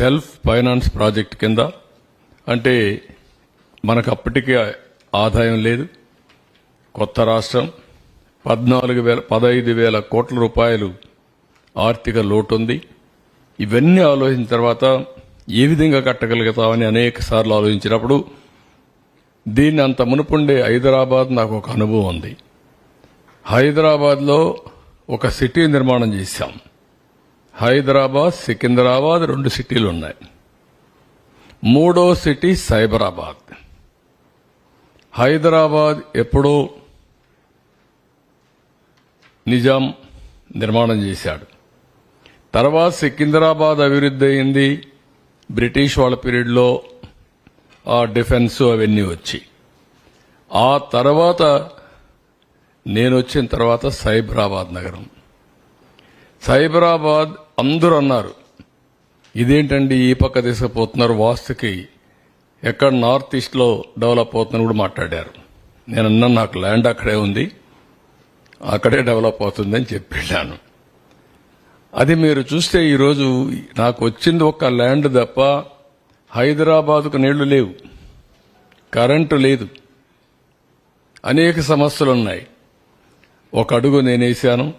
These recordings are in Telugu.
సెల్ఫ్ ఫైనాన్స్ ప్రాజెక్ట్ కింద అంటే మనకు అప్పటికే ఆదాయం లేదు. కొత్త రాష్ట్రం. పద్నాలుగు వేల పదహైదు వేల కోట్ల రూపాయలు ఆర్థిక లోటు ఉంది ఇవన్నీ ఆలోచించిన తర్వాత ఏ విధంగా కట్టగలుగుతామని అనేక సార్లు ఆలోచించినప్పుడు దీన్ని అంత మునుపుండే హైదరాబాద్ నాకు ఒక అనుభవం ఉంది. హైదరాబాద్లో ఒక సిటీ నిర్మాణం చేశాం. హైదరాబాద్ సికింద్రాబాద్ రెండు సిటీలు ఉన్నాయి మూడో సిటీ సైబరాబాద్. హైదరాబాద్ ఎప్పుడో నిజాం నిర్మాణం చేశాడు. తర్వాత సికింద్రాబాద్ అభివృద్ధి అయింది. బ్రిటిష్ వాళ్ళ పీరియడ్లో ఆ డిఫెన్స్ అవన్నీ వచ్చి. ఆ తర్వాత నేను వచ్చిన తర్వాత సైబరాబాద్ నగరం. సైబరాబాద్ అందరూ అన్నారు. ఇదేంటండి ఈ పక్క తీసుకుపోతున్నారు వాస్తుకి? ఎక్కడ నార్త్ ఈస్ట్లో డెవలప్ అవుతుందని కూడా మాట్లాడారు. నేను అన్నా నాకు ల్యాండ్ అక్కడే ఉంది. అక్కడే డెవలప్ అవుతుందని చెప్పి వెళ్ళాను అది మీరు చూస్తే ఈరోజు నాకు వచ్చింది ఒక ల్యాండ్ తప్ప హైదరాబాద్కు నీళ్ళు లేవు. కరెంటు లేదు. అనేక సమస్యలు ఉన్నాయి ఒక అడుగు నేనేసాను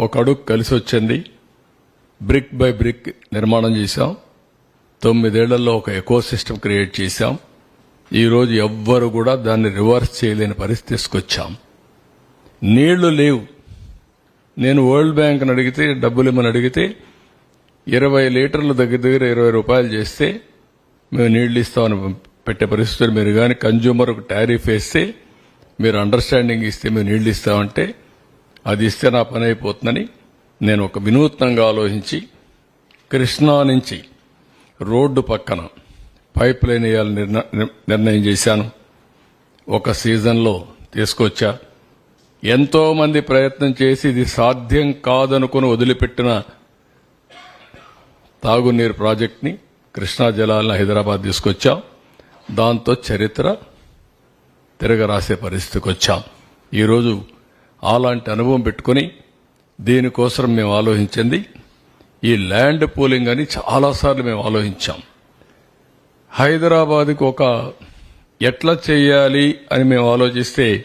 ఒక అడుగు కలిసి వచ్చింది బ్రిక్ బై బ్రిక్ నిర్మాణం చేశాం. తొమ్మిదేళ్ళలో ఒక ఎకో సిస్టమ్ క్రియేట్ చేశాం. ఈరోజు ఎవ్వరు కూడా దాన్ని రివర్స్ చేయలేని పరిస్థితి తీసుకొచ్చాం. నీళ్ళు లేవు. నేను వరల్డ్ బ్యాంక్ని అడిగితే డబ్బులు ఇమ్మని అడిగితే ఇరవై లీటర్లు దగ్గర దగ్గర ఇరవై రూపాయలు చేస్తే మేము నీళ్ళు ఇస్తామని పెట్టే పరిస్థితులు మీరు కానీ కన్జ్యూమర్ టారిఫ్ వేస్తే మీరు అండర్స్టాండింగ్ ఇస్తే మేము నీళ్ళు ఇస్తామంటే అది ఇస్తే నా పని అయిపోతుందని నేను ఒక వినూత్నంగా ఆలోచించి కృష్ణా నుంచి రోడ్డు పక్కన పైప్ లైన్ వేయాలని నిర్ణయం చేశాను. ఒక సీజన్లో తీసుకొచ్చా. ఎంతోమంది ప్రయత్నం చేసి ఇది సాధ్యం కాదనుకుని వదిలిపెట్టిన తాగునీరు ప్రాజెక్ట్ని కృష్ణా జలాలను హైదరాబాద్ తీసుకొచ్చాం. దాంతో చరిత్ర తిరగరాసే పరిస్థితికి వచ్చాం ఈరోజు అలాంటి అనుభవం పెట్టుకుని దీనికోసం మేము ఆలోచించింది. ఈ ల్యాండ్ పూలింగ్ అని చాలాసార్లు మేము ఆలోచించాం. హైదరాబాద్కి ఒక ఎట్లా చేయాలి అని మేము ఆలోచిస్తే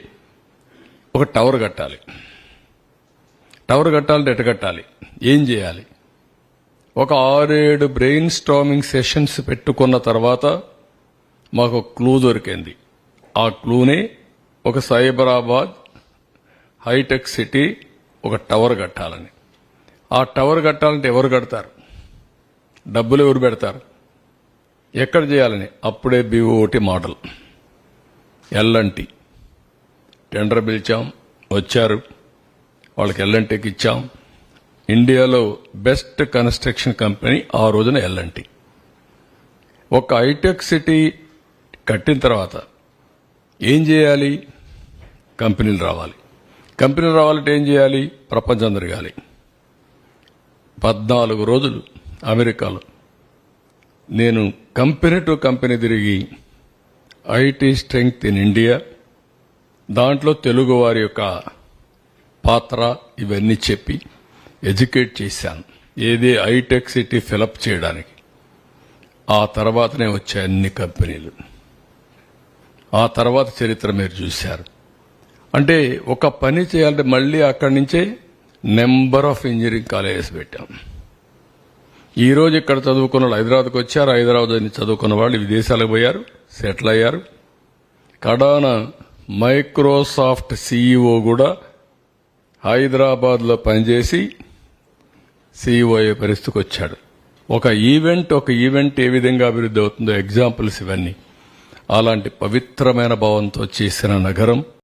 ఒక టవర్ కట్టాలి. టవర్ కట్టాలంటే ఎట్ట కట్టాలి? ఏం చేయాలి? ఒక ఆరేడు బ్రెయిన్ స్టామింగ్ సెషన్స్ పెట్టుకున్న తర్వాత మాకు క్లూ దొరికింది. ఆ క్లూనే ఒక సైబరాబాద్ హైటెక్ సిటీ ఒక టవర్ కట్టాలని. ఆ టవర్ కట్టాలంటే ఎవరు కడతారు? డబ్బులు ఎవరు పెడతారు? ఎక్కడ చేయాలని? అప్పుడే BOT model. L and T tender పిలిచాం వచ్చారు. వాళ్ళకి ఎల్ఎన్టీకి ఇచ్చాం. ఇండియాలో బెస్ట్ కన్స్ట్రక్షన్ కంపెనీ ఆ రోజున ఎల్ఎన్టీ ఒక హైటెక్ సిటీ కట్టిన తర్వాత ఏం చేయాలి? కంపెనీలు రావాలి. కంపెనీ రావాలంటే ఏం చేయాలి? ప్రపంచం తిరగాలి. పద్నాలుగు రోజులు అమెరికాలో. నేను కంపెనీ టు కంపెనీ తిరిగి ఐటీ స్ట్రెంగ్త్ ఇన్ ఇండియా దాంట్లో తెలుగు వారి యొక్క పాత్ర ఇవన్నీ చెప్పి ఎడ్యుకేట్ చేశాను. ఏది హైటెక్ సిటీ ఫిలప్ చేయడానికి. ఆ తర్వాతనే వచ్చాయి అన్ని కంపెనీలు. ఆ తర్వాత చరిత్ర మీరు చూశారు. అంటే ఒక పని చేయాలంటే మళ్ళీ అక్కడి నుంచే నెంబర్ ఆఫ్ ఇంజనీరింగ్ కాలేజెస్ పెట్టాం. ఈ రోజు ఇక్కడ చదువుకున్న వాళ్ళు హైదరాబాద్కి వచ్చారు. హైదరాబాద్ నుంచి చదువుకున్న వాళ్ళు విదేశాలకు పోయారు. సెటిల్ అయ్యారు. కడాన మైక్రోసాఫ్ట్ సీఈఓ కూడా హైదరాబాద్లో పనిచేసి సీఈఓ అయ్యే పరిస్థితికి వచ్చాడు. ఒక ఈవెంట్ ఒక ఈవెంట్ ఏ విధంగా అభివృద్ధి అవుతుందో ఎగ్జాంపుల్స్ ఇవన్నీ. అలాంటి పవిత్రమైన భావంతో చేసిన నగరం.